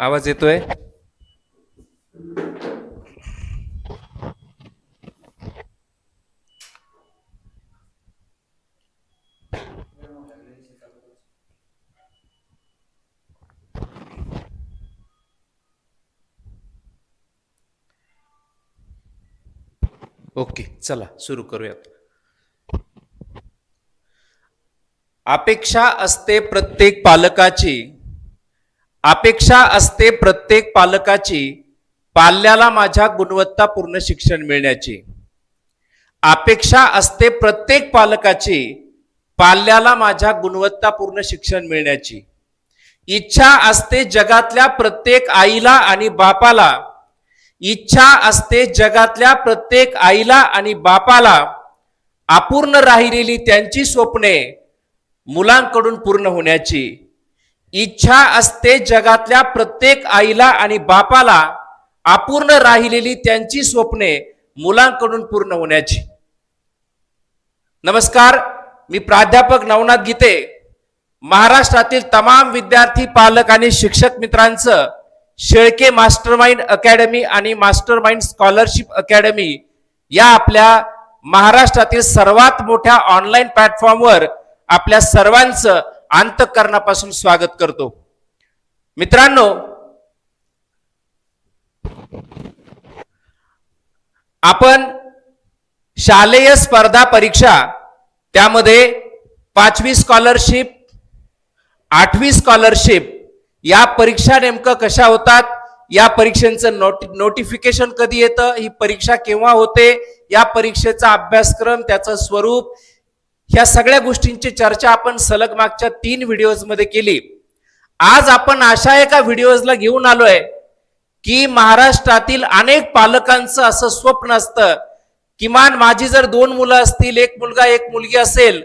आवाज येतोय? ओके चला सुरू करूयात. अपेक्षा असते प्रत्येक पालकाची अपेक्षा असते प्रत्येक पालकाची पाल्याला माझ्या गुणवत्तापूर्ण शिक्षण मिळण्याची. अपेक्षा असते प्रत्येक पालकाची पाल्याला माझ्या गुणवत्तापूर्ण शिक्षण मिळण्याची. इच्छा असते जगातल्या प्रत्येक आईला आणि बापाला. इच्छा असते जगातल्या प्रत्येक आईला आणि बापाला अपूर्ण राहिलेली त्यांची स्वप्ने मुलांकडून पूर्ण होण्याची. इच्छा असते जगातल्या प्रत्येक आईला आणि बापाला अपूर्ण राहिलेली त्यांची स्वप्ने मुलांकडून पूर्ण होण्याची. नमस्कार मी प्राध्यापक नवनाथ गीते महाराष्ट्रातील तमाम विद्यार्थी पालक आणि शिक्षक मित्रांचं शेळके मास्टरमाइंड अकॅडमी आणि मास्टरमाइंड स्कॉलरशिप अकॅडमी या आपल्या महाराष्ट्रातील सर्वात मोठ्या ऑनलाईन प्लॅटफॉर्मवर आपल्या सर्वांचं अंतकरणापासून स्वागत करतो. मित्रांनो आपण शालेय स्पर्धा परीक्षा त्यामध्ये पाचवी स्कॉलरशिप आठवी स्कॉलरशिप या परीक्षा नेमकं कशा होतात या परीक्षेचं नोटि नोटिफिकेशन कधी येतं ही परीक्षा केव्हा होते या परीक्षेचा अभ्यासक्रम त्याचं स्वरूप ह्या सगळ्या गोष्टींची चर्चा आपण सलग मागच्या तीन व्हिडिओजमध्ये केली. आज आपण अशा एका व्हिडिओजला घेऊन आलोय की महाराष्ट्रातील अनेक पालकांचं असं स्वप्न असतं किमान माझी जर दोन मुलं असतील एक मुलगा एक मुलगी असेल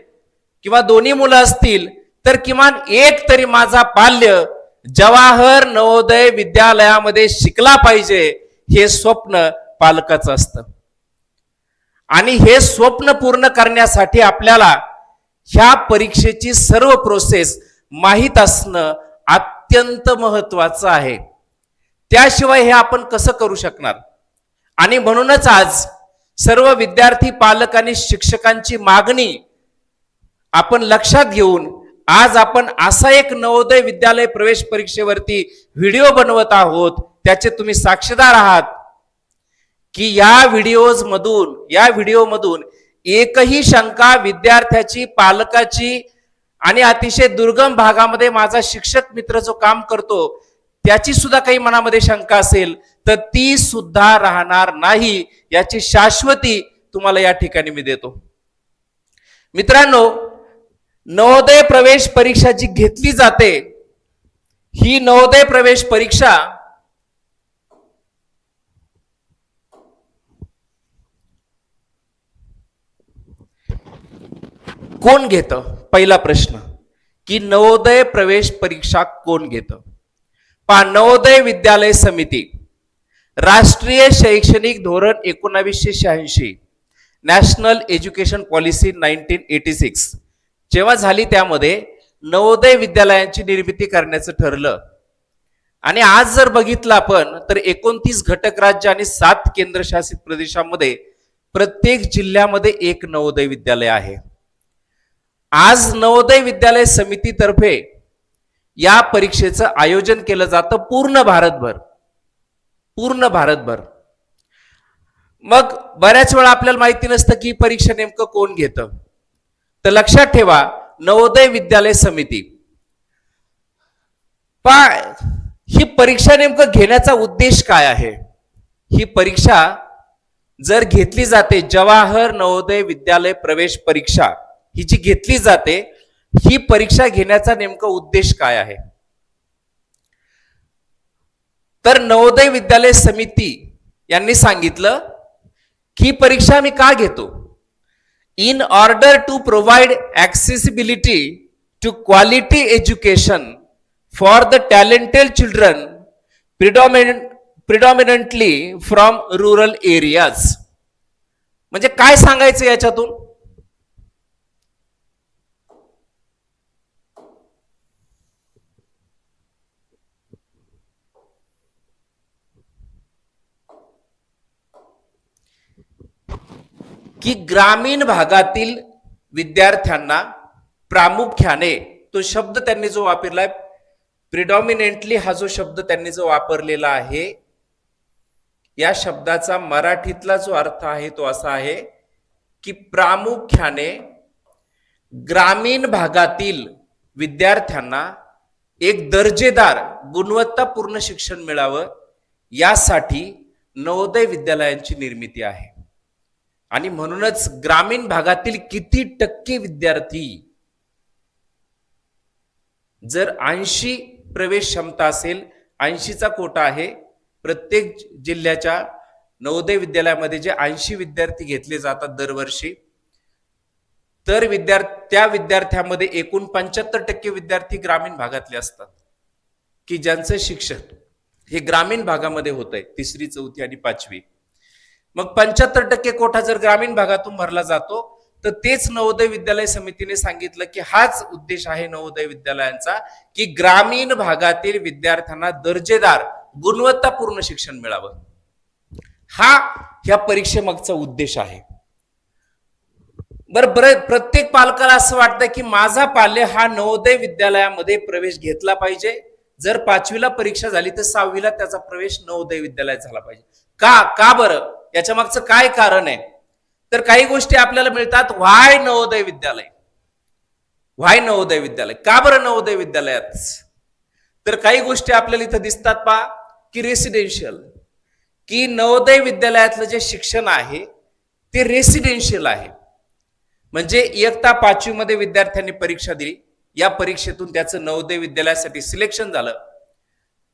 किंवा दोन्ही मुलं असतील तर किमान एक तरी माझा पाल्य जवाहर नवोदय विद्यालयामध्ये शिकला पाहिजे हे स्वप्न पालकाचं असतं. आणि हे स्वप्न पूर्ण करण्यासाठी आपल्याला ह्या परीक्षेची सर्व प्रोसेस माहीत असणं अत्यंत महत्वाचं आहे. त्याशिवाय हे आपण कसं करू शकणार? आणि म्हणूनच आज सर्व विद्यार्थी पालक आणि शिक्षकांची मागणी आपण लक्षात घेऊन आज आपण असा एक नवोदय विद्यालय प्रवेश परीक्षेवरती व्हिडिओ बनवत आहोत त्याचे तुम्ही साक्षीदार आहात. की या व्हिडिओज मधून या व्हिडिओ मधून एकही शंका विद्यार्थ्याची पालकाची आणि अतिशय दुर्गम भागामध्ये माझा शिक्षक मित्र जो काम करतो त्याची सुद्धा काही मनामध्ये शंका असेल तर ती सुद्धा राहणार नाही याची शाश्वती तुम्हाला या ठिकाणी मी देतो. मित्रांनो नवोदय प्रवेश परीक्षा जी घेतली जाते ही नवोदय प्रवेश परीक्षा कोण घेतं? पहिला प्रश्न. की नवोदय प्रवेश परीक्षा कोण घेतं? पहा नवोदय विद्यालय समिती. राष्ट्रीय शैक्षणिक धोरण एकोणावीसशे शहाऐंशी. National education policy nineteen eighty six जेव्हा झाली त्यामध्ये नवोदय विद्यालयांची निर्मिती करण्याचं ठरलं. आणि आज जर बघितलं आपण तर एकोणतीस घटक राज्य आणि सात केंद्रशासित प्रदेशामध्ये प्रत्येक जिल्ह्यामध्ये एक नवोदय विद्यालय आहे. आज नवोदय विद्यालय समितीतर्फे या परीक्षेचं आयोजन केलं जातं पूर्ण भारतभर. पूर्ण भारतभर. मग बऱ्याच वेळा आपल्याला माहिती नसतं की परीक्षा नेमकं कोण घेतं. तर लक्षात ठेवा नवोदय विद्यालय समिती. पा ही परीक्षा नेमकं घेण्याचा उद्देश काय आहे? ही परीक्षा जर घेतली जाते जवाहर नवोदय विद्यालय प्रवेश परीक्षा ही जी घेतली जाते ही परीक्षा घेण्याचा नेमका उद्देश काय आहे? तर नवोदय विद्यालय समिती यांनी सांगितलं की परीक्षा मी का घेतो? In order to provide accessibility to quality education for the talented children predomine predominantly from rural areas. म्हणजे काय सांगायचं याच्यातून? की ग्रामीण भागातील विद्यार्थ्यांना प्रामुख्याने तो शब्द त्यांनी जो वापरलाय प्रिडॉमिनेंटली हा जो शब्द त्यांनी जो वापरलेला आहे या शब्दाचा मराठीतला जो अर्थ आहे तो असा आहे की प्रामुख्याने ग्रामीण भागातील विद्यार्थ्यांना एक दर्जेदार गुणवत्तापूर्ण शिक्षण मिळावं यासाठी नवोदय विद्यालयांची निर्मिती आहे. आणि म्हणूनच ग्रामीण भागातील किती टक्के विद्यार्थी जर ऐंशी प्रवेश क्षमता असेल ऐंशीचा कोटा आहे प्रत्येक जिल्ह्याच्या नवोदय विद्यालयामध्ये जे ऐंशी विद्यार्थी घेतले जातात दरवर्षी तर विद्यार्थी त्या विद्यार्थ्यामध्ये एकूण पंच्याहत्तर टक्के विद्यार्थी ग्रामीण भागातले असतात. की ज्यांचं शिक्षण हे ग्रामीण भागामध्ये होत आहे तिसरी चौथी आणि पाचवी. मग पंच्याहत्तर टक्के कोठा जर ग्रामीण भागातून भरला जातो तर तेच नवोदय विद्यालय समितीने सांगितलं की हाच उद्देश आहे नवोदय विद्यालयांचा की ग्रामीण भागातील विद्यार्थ्यांना दर्जेदार गुणवत्तापूर्ण शिक्षण मिळावं. हा ह्या परीक्षेमागचा उद्देश आहे. बरं बरं प्रत्येक पालकाला असं वाटतं की माझा पाल्य हा नवोदय विद्यालयामध्ये प्रवेश घेतला पाहिजे. जर पाचवीला परीक्षा झाली तर सहावीला त्याचा प्रवेश नवोदय विद्यालयात झाला पाहिजे. का का बरं? याच्या मागचं काय कारण आहे? तर काही गोष्टी आपल्याला मिळतात. व्हाय नवोदय विद्यालय. व्हाय नवोदय विद्यालय. का बरं नवोदय विद्यालयात? तर काही गोष्टी आपल्याला इथं दिसतात पा की रेसिडेन्शियल की नवोदय विद्यालयातलं जे शिक्षण आहे ते रेसिडेन्शियल आहे. म्हणजे इयत्ता पाचवीमध्ये विद्यार्थ्यांनी परीक्षा दिली. या परीक्षेतून त्याचं नवोदय विद्यालयासाठी सिलेक्शन झालं.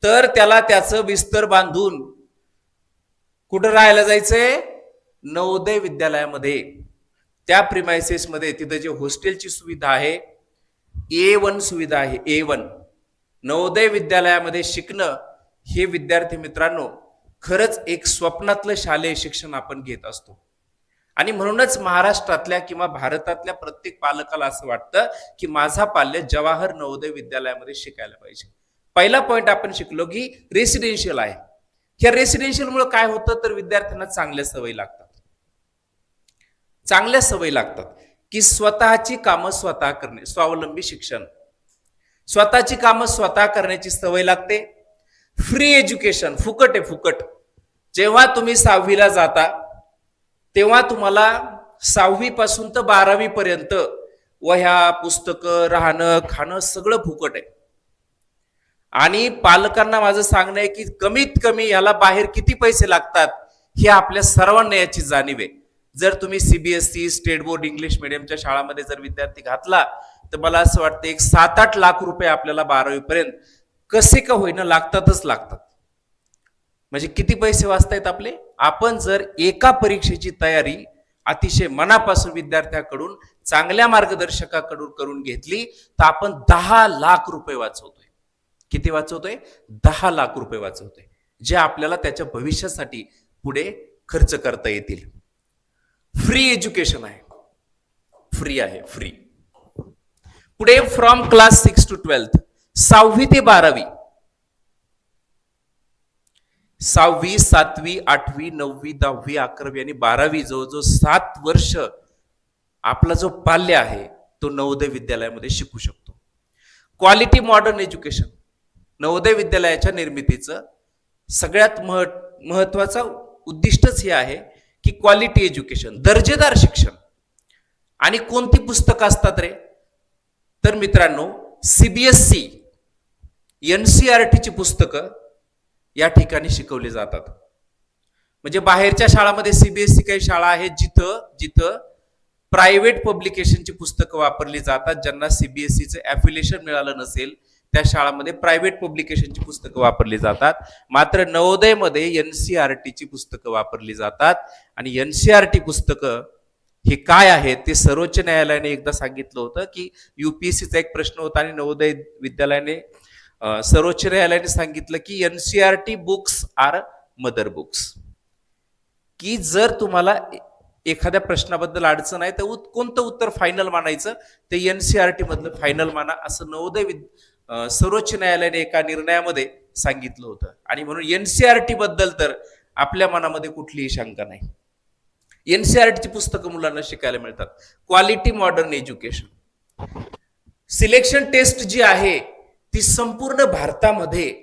तर त्याला त्याचं विस्तर बांधून कुठं राहायला जायचंय? नवोदय विद्यालयामध्ये. त्या प्रिमायसेसमध्ये तिथं जे हॉस्टेलची सुविधा आहे ए वन सुविधा आहे ए वन नवोदय विद्यालयामध्ये शिकणं हे विद्यार्थी मित्रांनो खरंच एक स्वप्नातलं शालेय शिक्षण आपण घेत असतो. आणि म्हणूनच महाराष्ट्रातल्या किंवा भारतातल्या प्रत्येक पालकाला असं वाटतं की माझा पाल्य जवाहर नवोदय विद्यालयामध्ये शिकायला पाहिजे. पहिला पॉइंट आपण शिकलो की रेसिडेन्शियल आहे. ह्या रेसिडेन्शियल मुळे काय होतं? तर विद्यार्थ्यांना चांगल्या सवयी लागतात. चांगल्या सवयी लागतात की स्वतःची कामं स्वतः करणे स्वावलंबी शिक्षण. स्वतःची कामं स्वतः करण्याची सवय लागते. फ्री एज्युकेशन फुकट आहे फुकट. जेव्हा तुम्ही सहावीला जाता तेव्हा तुम्हाला सहावीपासून तर बारावी पर्यंत वह्या पुस्तकं राहणं खाणं सगळं फुकट आहे. आणि पालकांना माझं सांगणं आहे की कमीत कमी याला बाहेर किती पैसे लागतात हे आपल्या सर्वांना याची जाणीव आहे. जर तुम्ही सीबीएसई स्टेट बोर्ड इंग्लिश मिडियमच्या शाळामध्ये जर विद्यार्थी घातला तर मला असं वाटतं एक सात आठ लाख रुपये आपल्याला बारावीपर्यंत कसे का होईना लागतातच लागतात. म्हणजे किती पैसे वाचतायत आपले? आपण जर एका परीक्षेची तयारी अतिशय मनापासून विद्यार्थ्याकडून चांगल्या मार्गदर्शकाकडून करून घेतली तर आपण दहा लाख रुपये वाचवतो किती वाचवतोय? दहा लाख रुपये वाचवतोय. जे आपल्याला त्याच्या भविष्यासाठी पुढे खर्च करता येतील. फ्री एज्युकेशन आहे. फ्री आहे फ्री पुढे from class six to twelfth सहावी ते बारावी. सहावी सातवी आठवी नववी दहावी अकरावी आणि बारावी जवळजवळ सात वर्ष आपला जो पाल्य आहे तो नवोदय विद्यालयामध्ये शिकू शकतो. क्वालिटी मॉडर्न एज्युकेशन नवोदय विद्यालयाच्या निर्मितीचं सगळ्यात मह महत्त्वाचं उद्दिष्टच हे आहे की क्वालिटी एज्युकेशन दर्जेदार शिक्षण. आणि कोणती पुस्तकं असतात रे? तर मित्रांनो सीबीएसई टीची पुस्तकं या ठिकाणी शिकवली जातात. म्हणजे बाहेरच्या शाळामध्ये सीबीएसई काही शाळा आहेत जिथं जिथं प्रायव्हेट पब्लिकेशनची पुस्तकं वापरली जातात ज्यांना सीबीएसईचं ॲफिलिएशन मिळालं नसेल. त्या शाळामध्ये प्रायव्हेट पब्लिकेशनची पुस्तकं वापरली जातात. मात्र नवोदयमध्ये एनसीआरटीची पुस्तकं वापरली जातात. आणि एनसीआरटी पुस्तकं हे काय आहे ते सर्वोच्च न्यायालयाने एकदा सांगितलं होतं की युपीएससीचा एक प्रश्न होता आणि नवोदय विद्यालयाने सर्वोच्च न्यायालयाने सांगितलं की NCERT books are mother books की जर तुम्हाला एखाद्या प्रश्नाबद्दल अडचण आहे तर कोणतं उत्तर फायनल मानायचं? ते एनसीआरटी मधलं फायनल माना. असं नवोदय सर्वोच्च न्यायालयाने एका निर्णयामध्ये सांगितलं होतं. आणि म्हणून एनसीआरटी बद्दल तर आपल्या मनामध्ये कुठलीही शंका नाही. एनसीआरटीची पुस्तकं मुलांना शिकायला मिळतात. Quality modern education selection test जी आहे ती संपूर्ण भारतामध्ये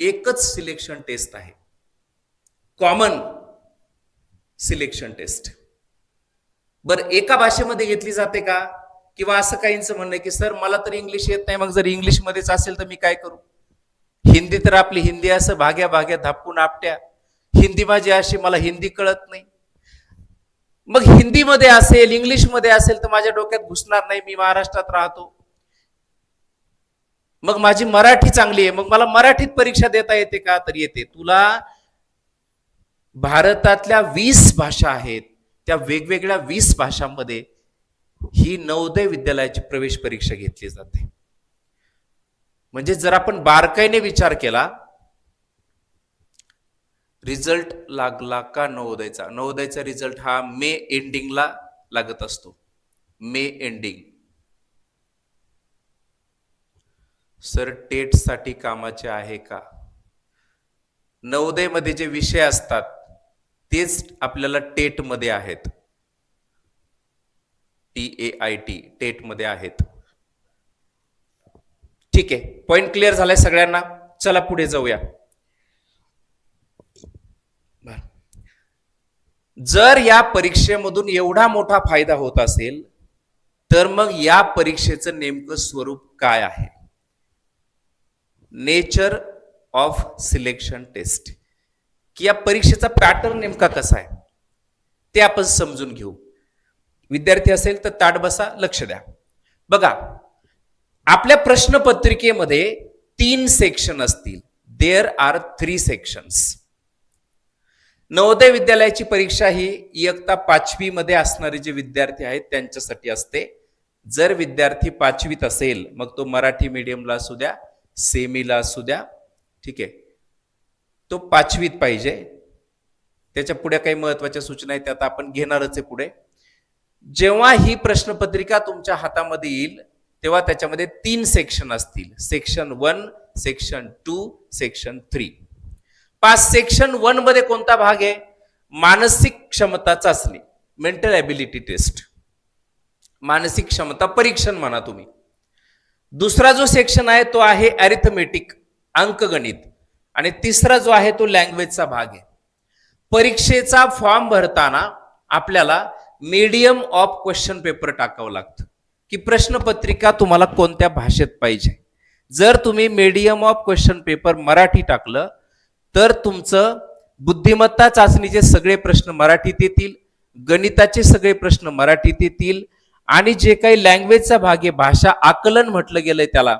एकच सिलेक्शन टेस्ट आहे. कॉमन सिलेक्शन टेस्ट बर एका भाषेमध्ये घेतली जाते का? किंवा असं काहींचं म्हणणं आहे की सर मला तर इंग्लिश येत नाही मग जर इंग्लिशमध्येच असेल तर मी काय करू? हिंदी तर आपली हिंदी असं भाग्या भाग्या धापून आपट्या. हिंदी माझी अशी मला हिंदी कळत नाही. मग हिंदीमध्ये असेल इंग्लिशमध्ये असेल तर माझ्या डोक्यात घुसणार नाही मी महाराष्ट्रात राहतो. मग माझी मराठी चांगली आहे मग मला मराठीत परीक्षा देता येते का? तर येते. तुला भारतातल्या वीस भाषा आहेत त्या वेगवेगळ्या वीस भाषांमध्ये ही नवोदय विद्यालयाची प्रवेश परीक्षा घेतली जाते. म्हणजे जर आपण बारकाईने विचार केला रिझल्ट लागला का नवोदयचा? नवोदयचा रिझल्ट हा मे एंडिंगला लागत असतो. May ending. सर टेटसाठी कामाचे आहे का? नवोदयमध्ये जे विषय असतात तेच आपल्याला टेटमध्ये आहेत. टी ए आय टी टेटमध्ये आहेत. ठीक आहे पॉइंट क्लिअर झालाय सगळ्यांना? चला पुढे जाऊया. जर या परीक्षेमधून एवढा मोठा फायदा होत असेल तर मग या परीक्षेचं नेमकं स्वरूप काय आहे? नेचर ऑफ सिलेक्शन टेस्ट की या परीक्षेचा पॅटर्न नेमका कसा आहे? ते आपण समजून घेऊ. विद्यार्थी असेल तर ताट बसा लक्ष द्या. बघा आपल्या प्रश्नपत्रिकेमध्ये तीन सेक्शन असतील. There are three sections Navodaya विद्यालयाची परीक्षा ही इयत्ता पाचवी मध्ये असणारे जे विद्यार्थी आहेत त्यांच्यासाठी असते. जर विद्यार्थी पाचवीत असेल मग तो मराठी मीडियमला असू द्या सेमीला असू द्या ठीक आहे. तो पाचवीत पाहिजे. त्याच्या पुढे काही महत्त्वाच्या सूचना आहेत त्या आता आपण घेणारच आहे पुढे. जेव्हा ही प्रश्नपत्रिका तुमच्या हातामध्ये येईल तेव्हा त्याच्यामध्ये तीन सेक्शन असतील. Section one section two section three पाच सेक्शन वनमध्ये कोणता भाग आहे? मानसिक क्षमता चाचणी मेंटल ॲबिलिटी टेस्ट मानसिक क्षमता परीक्षण म्हणा तुम्ही. दुसरा जो सेक्शन आहे तो आहे अरिथमेटिक अंकगणित. आणि तिसरा जो आहे तो लँग्वेजचा भाग आहे. परीक्षेचा फॉर्म भरताना आपल्याला मीडियम ऑफ क्वेश्चन पेपर टाकावं लागतं. की प्रश्नपत्रिका तुम्हाला कोणत्या भाषेत पाहिजे? जर तुम्ही medium of question paper Marathi टाकलं तर तुमचं बुद्धिमत्ता चाचणीचे सगळे प्रश्न मराठीत येतील गणिताचे सगळे प्रश्न मराठीत येतील आणि जे काही लँग्वेजचा भाग आहे भाषा आकलन म्हटलं गेलंय त्याला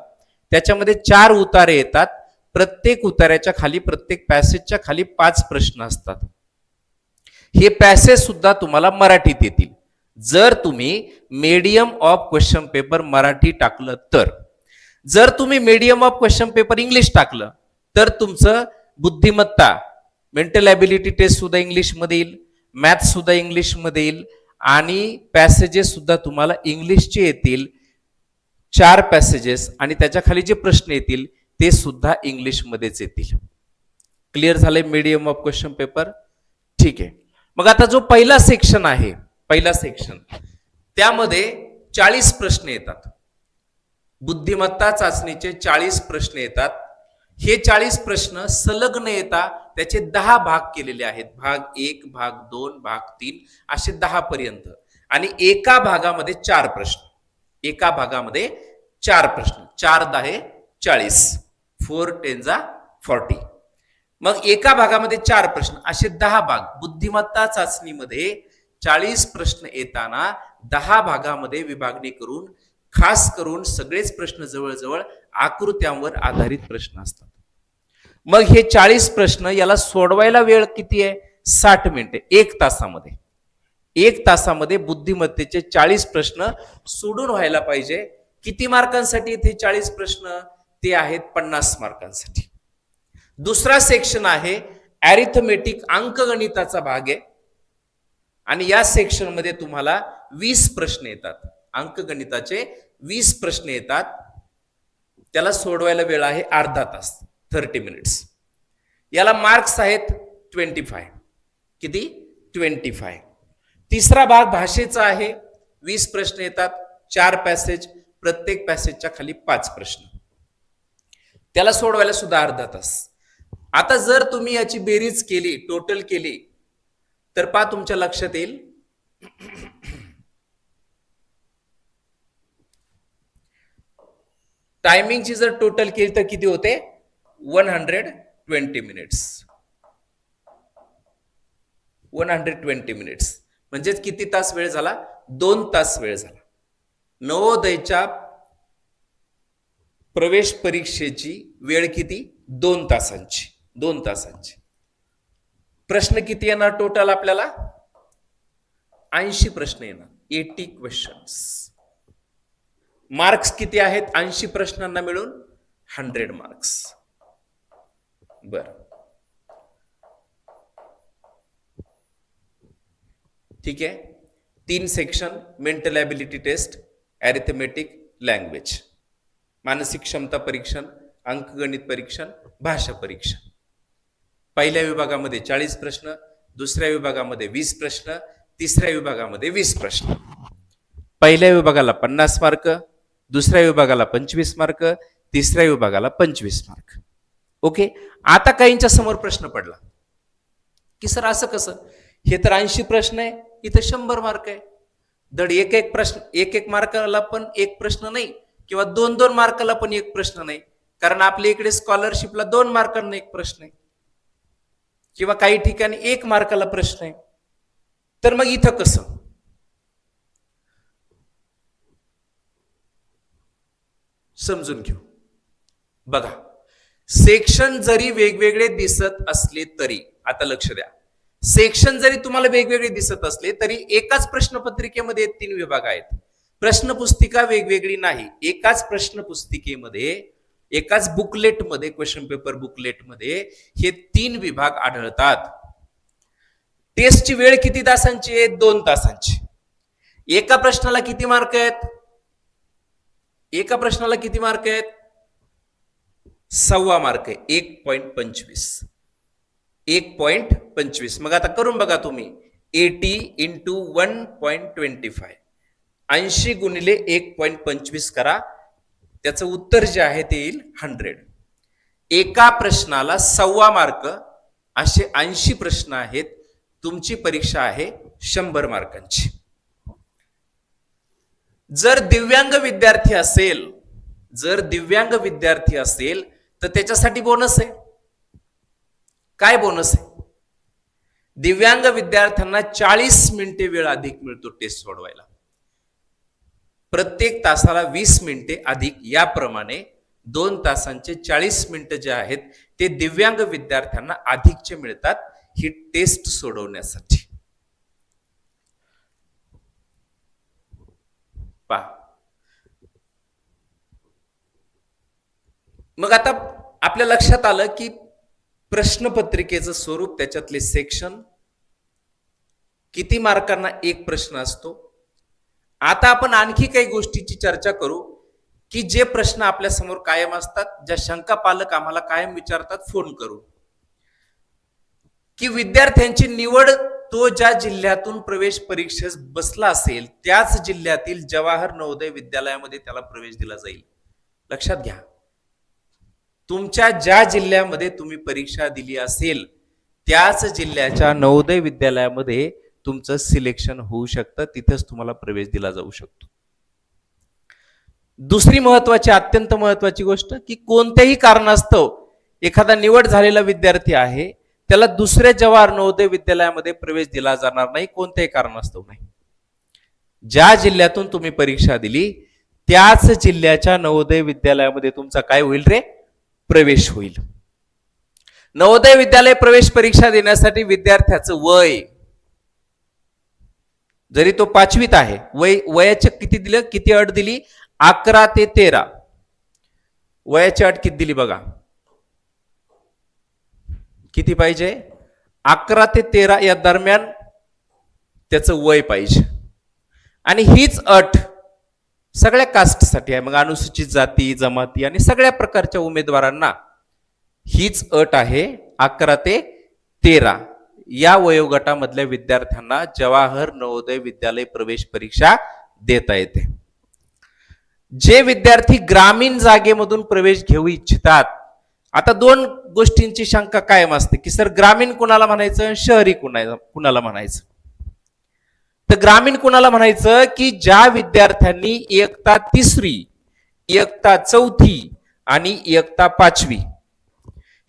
त्याच्यामध्ये चार उतारे येतात. प्रत्येक उतार्याच्या खाली प्रत्येक पॅसेजच्या खाली पाच प्रश्न असतात. हे पॅसेज सुद्धा तुम्हाला मराठीत येतील. जर तुम्ही medium of question paper Marathi टाकलं तर. जर तुम्ही medium of question paper English टाकलं तर तुमचं बुद्धिमत्ता मेंटल ॲबिलिटी टेस्ट सुद्धा इंग्लिशमध्ये येईल मॅथ सुद्धा इंग्लिशमध्ये येईल आणि पॅसेजेस सुद्धा तुम्हाला इंग्लिशचे येतील. चार पॅसेजेस आणि त्याच्याखाली जे प्रश्न येतील ते सुद्धा इंग्लिशमध्येच येतील. क्लिअर झालंय मीडियम ऑफ क्वेश्चन पेपर ठीक आहे. मग आता जो पहिला सेक्शन आहे पहिला सेक्शन त्यामध्ये चाळीस प्रश्न येतात. बुद्धिमत्ता चाचणीचे चाळीस प्रश्न येतात. हे चाळीस प्रश्न संलग्न येता त्याचे दहा भाग केलेले आहेत. भाग एक भाग दोन भाग तीन असे दहा पर्यंत. आणि एका भागामध्ये चार प्रश्न. एका भागामध्ये चार प्रश्न. चार दहा चाळीस. फोर टेनजा फॉर्टी. मग एका भागामध्ये चार प्रश्न असे दहा भाग. बुद्धिमत्ता चाचणीमध्ये चाळीस प्रश्न येताना दहा भागामध्ये विभागणी करून खास करून सगळेच प्रश्न जवळजवळ आकृत्यांवर आधारित प्रश्न असतात. मग हे चाळीस प्रश्न याला सोडवायला वेळ किती आहे? साठ मिनिटे एक तासामध्ये. एक तासामध्ये बुद्धिमत्तेचे चाळीस प्रश्न सोडून व्हायला पाहिजे. किती मार्कांसाठी इथे चाळीस प्रश्न? ते आहेत पन्नास मार्कांसाठी. दुसरा सेक्शन आहे ॲरिथमेटिक अंकगणिताचा भाग आहे. आणि या सेक्शनमध्ये तुम्हाला वीस प्रश्न येतात. अंकगणिताचे वीस प्रश्न येतात. त्याला सोडवायला वेळ आहे अर्धा तास थर्टी मिनिट्स याला मार्क्स आहेत ट्वेंटी फाय किती? ट्वेंटी फाय तिसरा भाग भाषेचा आहे. वीस प्रश्न येतात. चार पॅसेज प्रत्येक पॅसेजच्या खाली पाच प्रश्न. त्याला सोडवायला सुद्धा अर्धा तास. आता जर तुम्ही याची बेरीज केली टोटल केली तर पा तुमच्या लक्षात येईल. टायमिंगची जर टोटल केली तर किती होते? One hundred twenty minutes one hundred twenty minutes म्हणजेच किती तास वेळ झाला? दोन तास वेळ झाला. नवोदयच्या प्रवेश परीक्षेची वेळ किती? दोन तासांची. दोन तासांचे. प्रश्न किती येणार टोटल आपल्याला? ऐंशी प्रश्न येणार. एटी क्वेश्चन्स मार्क्स किती आहेत? ऐंशी प्रश्नांना मिळून हंड्रेड मार्क्स बर. ठीक आहे? तीन section mental ability test arithmetic language मानसिक क्षमता परीक्षण अंकगणित परीक्षण भाषा परीक्षण. पहिल्या विभागामध्ये चाळीस प्रश्न दुसऱ्या विभागामध्ये वीस प्रश्न तिसऱ्या विभागामध्ये वीस प्रश्न. पहिल्या विभागाला पन्नास मार्क दुसऱ्या विभागाला पंचवीस मार्क तिसऱ्या विभागाला पंचवीस मार्क. ओके? आता काहींच्या समोर प्रश्न पडला. की सर असं कसं? हे तर ऐंशी प्रश्न आहे इथं शंभर मार्क आहे. धड एक एक प्रश्न एक एक मार्काला पण एक प्रश्न नाही किंवा दोन दोन मार्काला पण एक प्रश्न नाही कारण आपल्या इकडे स्कॉलरशिपला दोन मार्कांना एक प्रश्न आहे. किंवा काही ठिकाणी एक मार्काला प्रश्न आहे तर मग इथं कसं? समजून घेऊ. बघा सेक्शन जरी वेगवेगळे दिसत असले तरी आता लक्ष द्या. सेक्शन जरी तुम्हाला वेगवेगळे दिसत असले तरी एकाच प्रश्नपत्रिकेमध्ये तीन विभाग आहेत. प्रश्नपुस्तिका वेगवेगळी नाही एकाच प्रश्नपुस्तिकेमध्ये एकाच बुकलेटमध्ये क्वेश्चन पेपर बुकलेटमध्ये हे तीन विभाग आढळतात. टेस्टची वेळ किती तासांची आहे? दोन तासांची. एका प्रश्नाला किती मार्क आहेत? एका प्रश्नाला किती मार्क आहेत? सव्वा मार्क आहे. एक पॉइंट पंचवीस. एक पॉइंट पंचवीस. मग आता करून बघा तुम्ही. Eighty into one point twenty five ऐंशी गुणिले एक पॉइंट पंचवीस करा. त्याचं उत्तर जे आहे ते येईल हंड्रेड एका प्रश्नाला सव्वा मार्क असे ऐंशी प्रश्न आहेत तुमची परीक्षा आहे शंभर मार्कांची जर दिव्यांग विद्यार्थी असेल जर दिव्यांग विद्यार्थी असेल तर त्याच्यासाठी बोनस आहे. काय बोनस आहे? दिव्यांग विद्यार्थ्यांना चाळीस मिनिटे वेळ अधिक मिळतो टेस्ट सोडवायला. प्रत्येक तासाला वीस मिनिटे अधिक. याप्रमाणे दोन तासांचे चाळीस मिनिटं जे आहेत ते दिव्यांग विद्यार्थ्यांना अधिकचे मिळतात ही टेस्ट सोडवण्यासाठी. पहा. मग आता आपल्या लक्षात आलं की प्रश्नपत्रिकेचं स्वरूप त्याच्यातले सेक्शन किती मार्कांना एक प्रश्न असतो? आता आपण आणखी काही गोष्टीची चर्चा करू की जे प्रश्न आपल्यासमोर कायम असतात ज्या शंका पालक आम्हाला कायम विचारतात फोन करू. की विद्यार्थ्यांची निवड तो ज्या जिल्ह्यातून प्रवेश परीक्षेस बसला असेल त्याच जिल्ह्यातील जवाहर नवोदय विद्यालयामध्ये त्याला प्रवेश दिला जाईल. लक्षात घ्या. तुमच्या ज्या जिल्ह्यामध्ये तुम्ही परीक्षा दिली असेल त्याच जिल्ह्याच्या नवोदय विद्यालयामध्ये तुमचं सिलेक्शन होऊ शकतं तिथेच तुम्हाला प्रवेश दिला जाऊ शकतो. दुसरी महत्वाची अत्यंत महत्वाची गोष्ट की कोणत्याही कारणास्तव एखादा निवड झालेला विद्यार्थी आहे त्याला दुसऱ्या जवाहर नवोदय विद्यालयामध्ये प्रवेश दिला जाणार नाही कोणत्याही कारणास्तव नाही. ज्या जिल्ह्यातून तुम्ही परीक्षा दिली त्याच जिल्ह्याच्या नवोदय विद्यालयामध्ये तुमचा काय होईल रे? प्रवेश होईल. नवोदय विद्यालय प्रवेश परीक्षा देण्यासाठी विद्यार्थ्याचं वय जरी तो पाचवीत आहे वय वयाच्या किती दिलं किती अट दिली? अकरा ते तेरा. वयाची अट किती दिली बघा. किती पाहिजे? अकरा ते तेरा या दरम्यान त्याचं वय पाहिजे. आणि हीच अट सगळ्या कास्टसाठी आहे. मग अनुसूचित जाती जमाती आणि सगळ्या प्रकारच्या उमेदवारांना हीच अट आहे अकरा ते तेरा. या वयोगटामधल्या विद्यार्थ्यांना जवाहर नवोदय विद्यालय प्रवेश परीक्षा देता येते. जे विद्यार्थी ग्रामीण जागेमधून प्रवेश घेऊ इच्छितात आता दोन गोष्टींची शंका कायम असते की सर ग्रामीण कुणाला म्हणायचं शहरी कुणाला कुणाला म्हणायचं? तर ग्रामीण कुणाला म्हणायचं की ज्या विद्यार्थ्यांनी इयत्ता तिसरी इयत्ता चौथी आणि इयत्ता पाचवी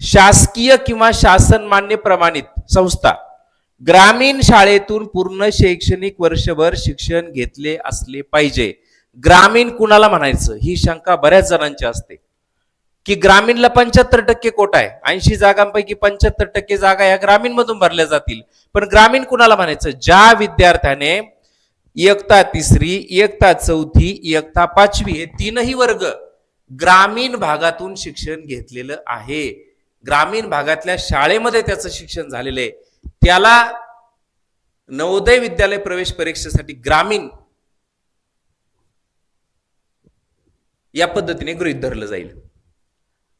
शासकीय किंवा शासन मान्य प्रमाणित संस्था ग्रामीण शाळेतून पूर्ण शैक्षणिक वर्षभर शिक्षण घेतले असले पाहिजे. ग्रामीण कुणाला म्हणायचं? ही शंका बऱ्याच जणांची असते. की ग्रामीणला पंच्याहत्तर टक्के कोटा आहे. ऐंशी जागांपैकी पंच्याहत्तर टक्के जागा या ग्रामीण मधून भरल्या जातील. पण ग्रामीण कुणाला म्हणायचं? ज्या विद्यार्थ्याने इयत्ता तिसरी इयत्ता चौथी इयत्ता पाचवी हे तीनही वर्ग ग्रामीण भागातून शिक्षण घेतलेलं आहे. ग्रामीण भागातल्या शाळेमध्ये त्याचं शिक्षण झालेलं आहे. त्याला नवोदय विद्यालय प्रवेश परीक्षेसाठी ग्रामीण या पद्धतीने गृहीत धरलं जाईल.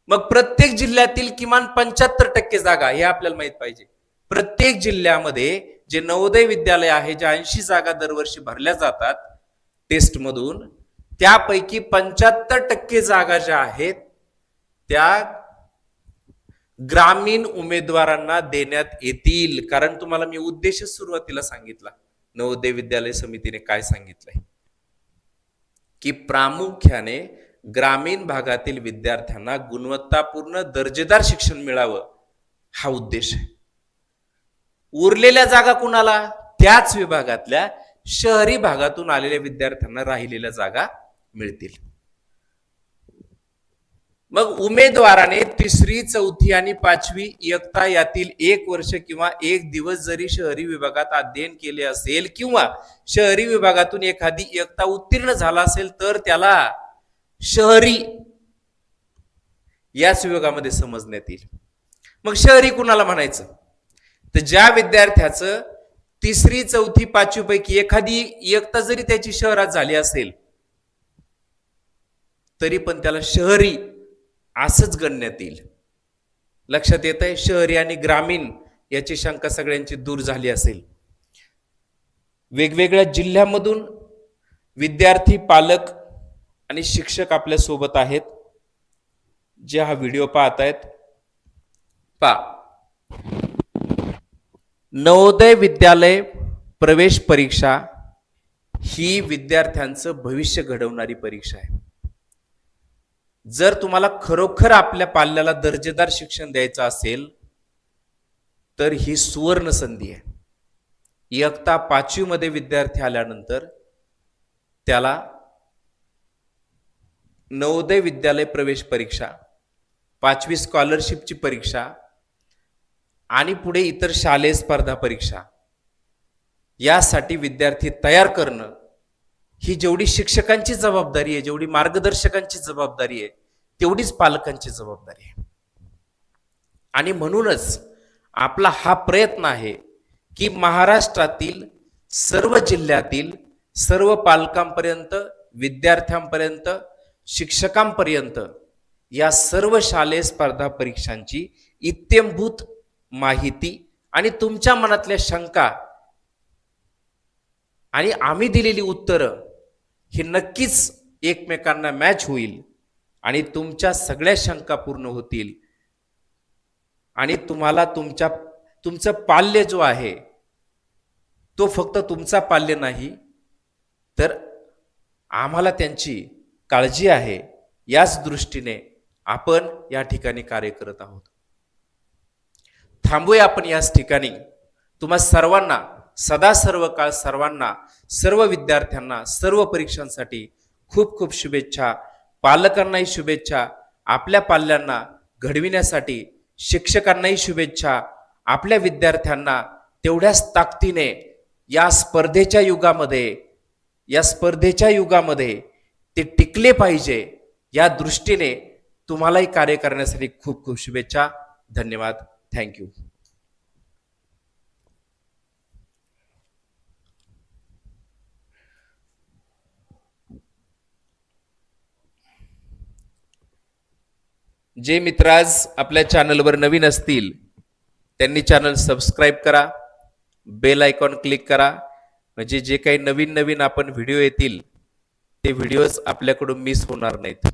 मग प्रत्येक जिल्ह्यातील किमान पंच्याहत्तर टक्के जागा हे आपल्याला माहीत पाहिजे. प्रत्येक जिल्ह्यामध्ये जे नवोदय विद्यालय आहे ज्या ऐंशी जागा दरवर्षी भरल्या जातात टेस्टमधून त्यापैकी पंच्याहत्तर टक्के जागा ज्या आहेत त्या ग्रामीण उमेदवारांना देण्यात येतील. कारण तुम्हाला मी उद्देश सुरुवातीला सांगितला. नवोदय विद्यालय समितीने काय सांगितलंय? की प्रामुख्याने ग्रामीण भागातील विद्यार्थ्यांना गुणवत्तापूर्ण दर्जेदार शिक्षण मिळावं हा उद्देश आहे. उरलेल्या जागा कुणाला? त्याच विभागातल्या शहरी भागातून आलेल्या विद्यार्थ्यांना राहिलेल्या जागा मिळतील. मग उमेदवाराने तिसरी चौथी आणि पाचवी इयत्ता यातील एक वर्ष किंवा एक दिवस जरी शहरी विभागात अध्ययन केले असेल किंवा शहरी विभागातून एखादी इयत्ता उत्तीर्ण झाला असेल तर त्याला शहरी याच विभागामध्ये समजण्यात येईल. मग शहरी कुणाला म्हणायचं? तर ज्या विद्यार्थ्याचं तिसरी चौथी पाचवी पैकी एखादी इयत्ता जरी त्याची शहरात झाली असेल तरी पण त्याला शहरी असंच गणण्यात येईल. लक्षात येत आहे शहरी आणि ग्रामीण याची शंका सगळ्यांची दूर झाली असेल. वेगवेगळ्या जिल्ह्यामधून विद्यार्थी पालक आणि शिक्षक आपल्यासोबत आहेत. जे हा व्हिडिओ पाहत आहेत पा नवोदय विद्यालय प्रवेश परीक्षा ही विद्यार्थ्यांचं भविष्य घडवणारी परीक्षा आहे. जर तुम्हाला खरोखर आपल्या पाल्याला दर्जेदार शिक्षण द्यायचं असेल तर ही सुवर्ण संधी आहे. इयत्ता पाचवीमध्ये विद्यार्थी आल्यानंतर त्याला नवोदय विद्यालय प्रवेश परीक्षा पाचवी स्कॉलरशिपची परीक्षा आणि पुढे इतर शालेय स्पर्धा परीक्षा यासाठी विद्यार्थी तयार करणं ही जेवढी शिक्षकांची जबाबदारी आहे जेवढी मार्गदर्शकांची जबाबदारी आहे तेवढीच पालकांची जबाबदारी आहे. आणि म्हणूनच आपला हा प्रयत्न आहे की महाराष्ट्रातील सर्व जिल्ह्यातील सर्व पालकांपर्यंत विद्यार्थ्यांपर्यंत शिक्षकांपर्यंत या सर्व शालेय स्पर्धा परीक्षांची इत्यंभूत माहिती आणि तुमच्या मनातल्या शंका आणि आम्ही दिलेली उत्तरं ही नक्कीच एकमेकांना मॅच होईल आणि तुमच्या सगळ्या शंका पूर्ण होतील. आणि तुम्हाला तुमच्या तुमचं पाल्य जो आहे तो फक्त तुमचा पाल्य नाही तर आम्हाला त्यांची काळजी आहे. याच दृष्टीने आपण या ठिकाणी कार्य करत आहोत. थांबूया आपण याच ठिकाणी. तुम्हा सर्वांना सदा सर्व काळ सर्वांना सर्व विद्यार्थ्यांना सर्व परीक्षांसाठी खूप खूप शुभेच्छा. पालकांनाही शुभेच्छा. आपल्या पाल्यांना घडविण्यासाठी शिक्षकांनाही शुभेच्छा. आपल्या विद्यार्थ्यांना तेवढ्याच ताकदीने या स्पर्धेच्या युगामध्ये या स्पर्धेच्या युगामध्ये ते टिकले पाहिजे. या दृष्टीने तुम्हालाही कार्य करण्यासाठी खूप खूप शुभेच्छा. धन्यवाद. थँक्यू जे मित्र आज आपल्या चॅनलवर नवीन असतील त्यांनी चॅनल सबस्क्राईब करा बेल आयकॉन क्लिक करा. म्हणजे जे काही नवीन नवीन आपण व्हिडिओ येतील ते व्हिडिओज आपल्याकडून मिस होणार नाहीत.